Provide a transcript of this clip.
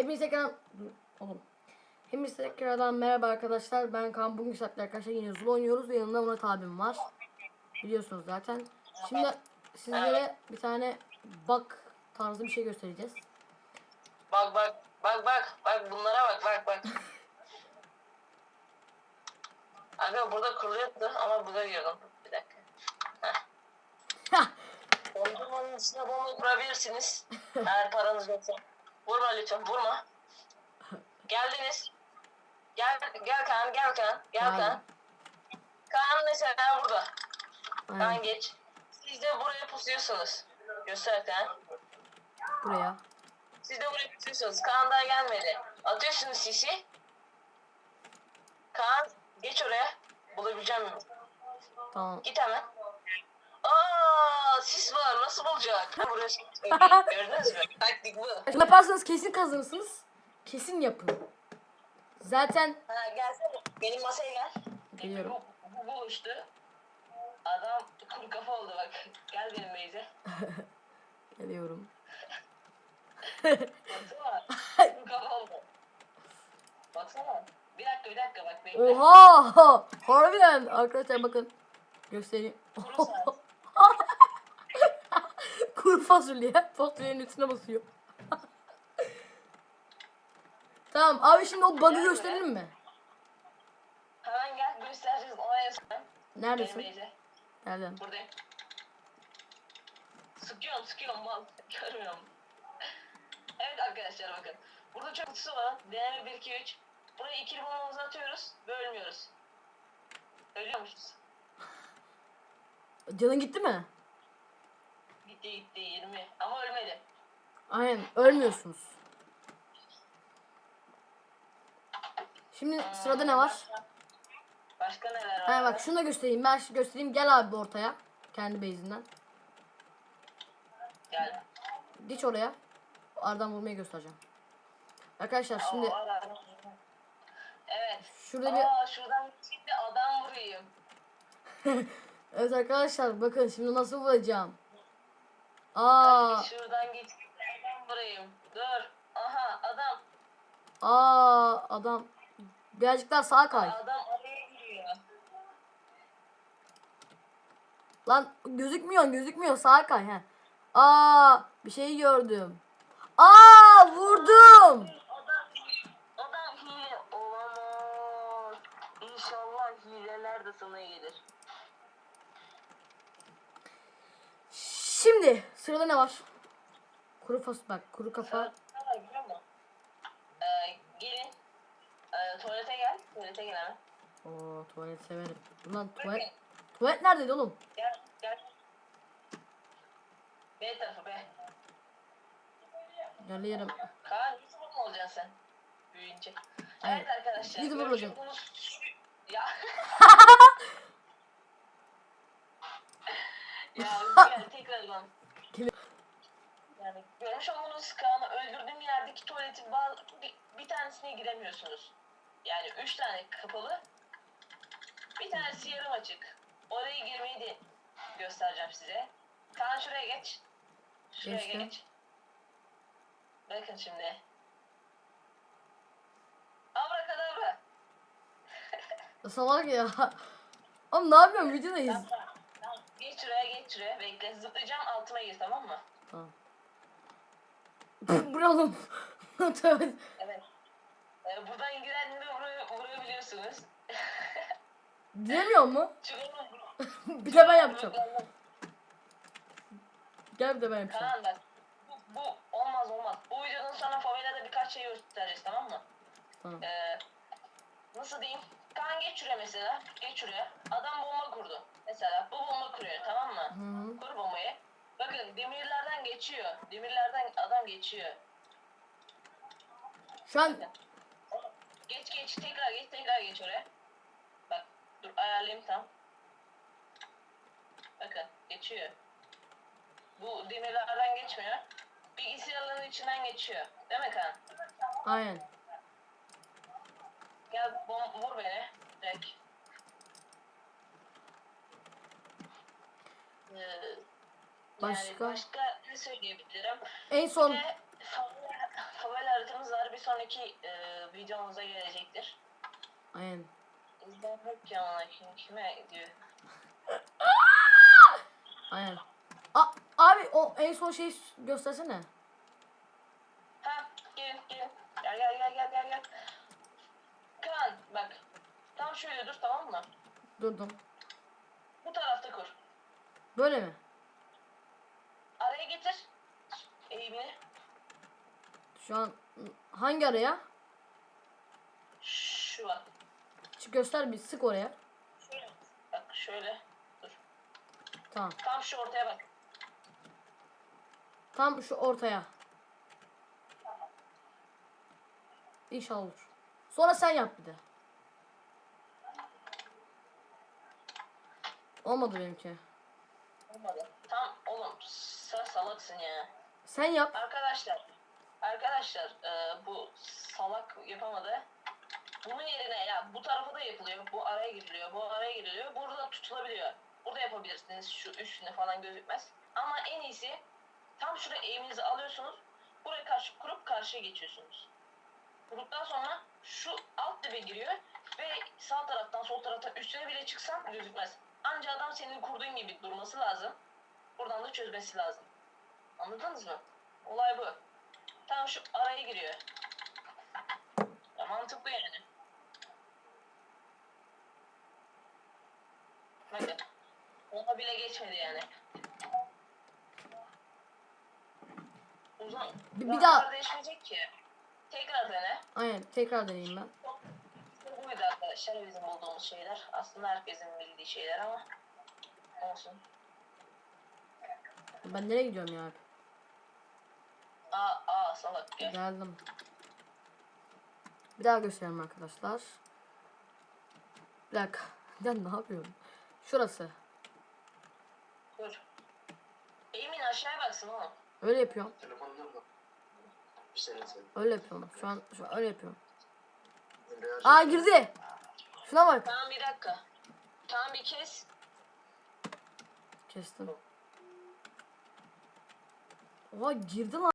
Hepinize tekrar oğlum. Hepinize tekrardan merhaba arkadaşlar. Ben Kaan bugün saatte arkadaşlar yine Zul oynuyoruz ve yanımda Murat abim var. Biliyorsunuz zaten. Şimdi sizlere bir tane bak tarzı bir şey göstereceğiz. Bak bak bak bak bak bunlara bak bak bak. Aga burada kuruluyordu ama burada girdim. Bir dakika. Dondurmanın içine bomba kurabilirsiniz. Eğer paranız yoksa. Vurma lütfen vurma. Geldiniz. Gel gel Kaan gel Kaan gel Geldim. Kaan. Kaan mesela burada. Kaan Aynen, geç. Siz de buraya pusuyorsunuz. Göster Kaan. buraya. Siz de buraya pusuyorsunuz. Kaan daha gelmedi. Atıyorsunuz sisi. Kaan geç oraya. Bulabileceğim mi? Tamam. Git hemen. Aa sis var. Nasıl bulacak? Burası. Gördünüz mü? Taktik bu. Yaparsanız kesin kazanırsınız. Kesin yapın. Zaten Ha gelsene. Benim masaya gel. Geliyorum. Bu, bu buluştu. Adam kuru kafa oldu bak. Gel benim meyze. geliyorum. Baksana. kuru kafa oldu. Baksana. Bir dakika bir dakika bak bekle. Oha! Harbiden arkadaşlar bakın. Göstereyim. Kuru. Fasulye. Fasulyenin üstüne basıyor. tamam abi şimdi o bug'ı gösterelim mi? Hemen gel göstereceğiz. Ona. Benim Neredesin? Nereden? Buradayım. Sıkıyorum sıkıyorum mal. Görmüyorum. evet arkadaşlar bakın. Burada çok kutusu var. Deneme 1 2 3. Buraya ikili bombamızı atıyoruz ve ölmüyoruz. Ölüyormuşuz. Canın gitti mi? Gitti gitti 20. Ama ölmedi. Aynen ölmüyorsunuz. Şimdi sırada ne var? Başka neler var? Ha bak şunu da göstereyim. Ben şu göstereyim. Gel abi ortaya. Kendi base'inden. Gel. Geç oraya. Aradan vurmayı göstereceğim. Arkadaşlar şimdi ara. Evet. şurada bir Aa şuradan şimdi adam vurayım. Evet arkadaşlar bakın şimdi nasıl vuracağım. Aa, şuradan. Adam vurayım. Dur. Aha adam. aa adam birazcık daha sağa kay. Adam araya giriyor. Lan gözükmüyor gözükmüyor sağa kay he. Aa bir şey gördüm. Aa vurdum. Adam, adam hile olamaz. İnşallah hileler de sana gelir. Şimdi sırada ne var? Kuru fas bak kuru kafa. Ee, gelin. Ee, tuvalete gel. Tuvalete gel hemen. Oo tuvalet severim. Ulan tuvalet. Tuvalet neredeydi oğlum? Gel, gel. B tarafı B. Geliyorum. Kaan YouTuber mu olacaksın sen? Büyüyünce. Evet. Evet arkadaşlar. YouTuber olacağım. Ya. ya gel tekrardan. Yani görmüş olduğunuz Kaan'ı öldürdüğüm yerdeki tuvaletin bir, bir tanesine giremiyorsunuz. Yani üç tane kapalı. Bir tanesi yarım açık. Oraya girmeyi de göstereceğim size. Kaan şuraya geç. Şuraya Geçtim. geç. Bakın şimdi. Abrakadabra. Salak ya. Oğlum ne yapıyorsun videodayız. Tamam. Geç şuraya şuraya. Bekle zıplayacağım altıma gir tamam mı? Tamam. Oğlum? Tövbe. Evet. Ee, buradan girenleri vuru- vurabiliyorsunuz. Diyemiyor mu? Çıkalım. bir de ben yapacağım. Gel bir de ben yapacağım. Bak. Bu, bu olmaz olmaz. Bu videodan sonra favelada birkaç şey göstereceğiz tamam mı? Tamam. Ee, nasıl diyeyim? Kaan geç şuraya mesela. Geç şuraya. Adam bomba kurdu. Mesela bu bomba kuruyor tamam mı? Hı hı. Kur bombayı. Bakın demirlerden geçiyor. Demirlerden adam geçiyor. Şu an Geç geç tekrar geç tekrar geç oraya. Bak dur ayarlayayım tam. Bakın geçiyor. Bu demirlerden geçmiyor. Bilgisayarların içinden geçiyor. Değil mi Kaan? aynen. Gel bom vur beni. Direkt. Ee, Başka? Yani başka ne söyleyebilirim? En son Ve favela, favela haritamız var. bir sonraki e, videomuza gelecektir. Aynen. İzlenmek ya ona kim kime diyor. Aynen. A abi o en son şeyi göstersene. Ha gelin gelin. Gel gel gel gel gel gel. Kaan bak. Tam şöyle dur tamam mı? Durdum. Bu tarafta kur. Böyle mi? Araya getir. Eğimini. Şu an hangi araya? Şu bak. Çık göster bir sık oraya. Şöyle. Bak şöyle. Dur. Tamam. Tam şu ortaya bak. Tam şu ortaya. İnşallah olur. Sonra sen yap bir de. Olmadı benimki. Olmadı. Tam oğlum sen salaksın ya. Sen yap. Arkadaşlar. Arkadaşlar e, bu salak yapamadı. Bunun yerine ya bu tarafa da yapılıyor. Bu araya giriliyor. Bu araya giriliyor. Burada tutulabiliyor. Burada yapabilirsiniz. Şu üstüne falan gözükmez. Ama en iyisi tam şuraya eğiminizi alıyorsunuz. Buraya karşı kurup karşıya geçiyorsunuz. Kurduktan sonra şu alt dibe giriyor ve sağ taraftan sol taraftan üstüne bile çıksan gözükmez. Anca adam senin kurduğun gibi durması lazım. Buradan da çözmesi lazım. Anladınız mı? Olay bu. Tam şu araya giriyor. Ya mantıklı yani. Bakın. Ona bile geçmedi yani. Uzun. Bir- bir daha değişmeyecek ki. Tekrar dene. Aynen tekrar deneyeyim ben. Arkadaşlar bizim bulduğumuz şeyler. Aslında herkesin bildiği şeyler ama olsun. Ben nereye gidiyorum ya? Aa, aa salak gel. Geldim. Bir daha göstereyim arkadaşlar. Bir dakika. Ya ne yapıyorum? Şurası. Dur. Eğimin aşağıya baksın oğlum. Öyle yapıyorum. Sen. Öyle yapıyorum. Şu an şu an öyle yapıyorum. Beyaz Aa girdi. Şuna bak. Tamam bir dakika. Tamam bir kes. Kestim. Oha girdi lan.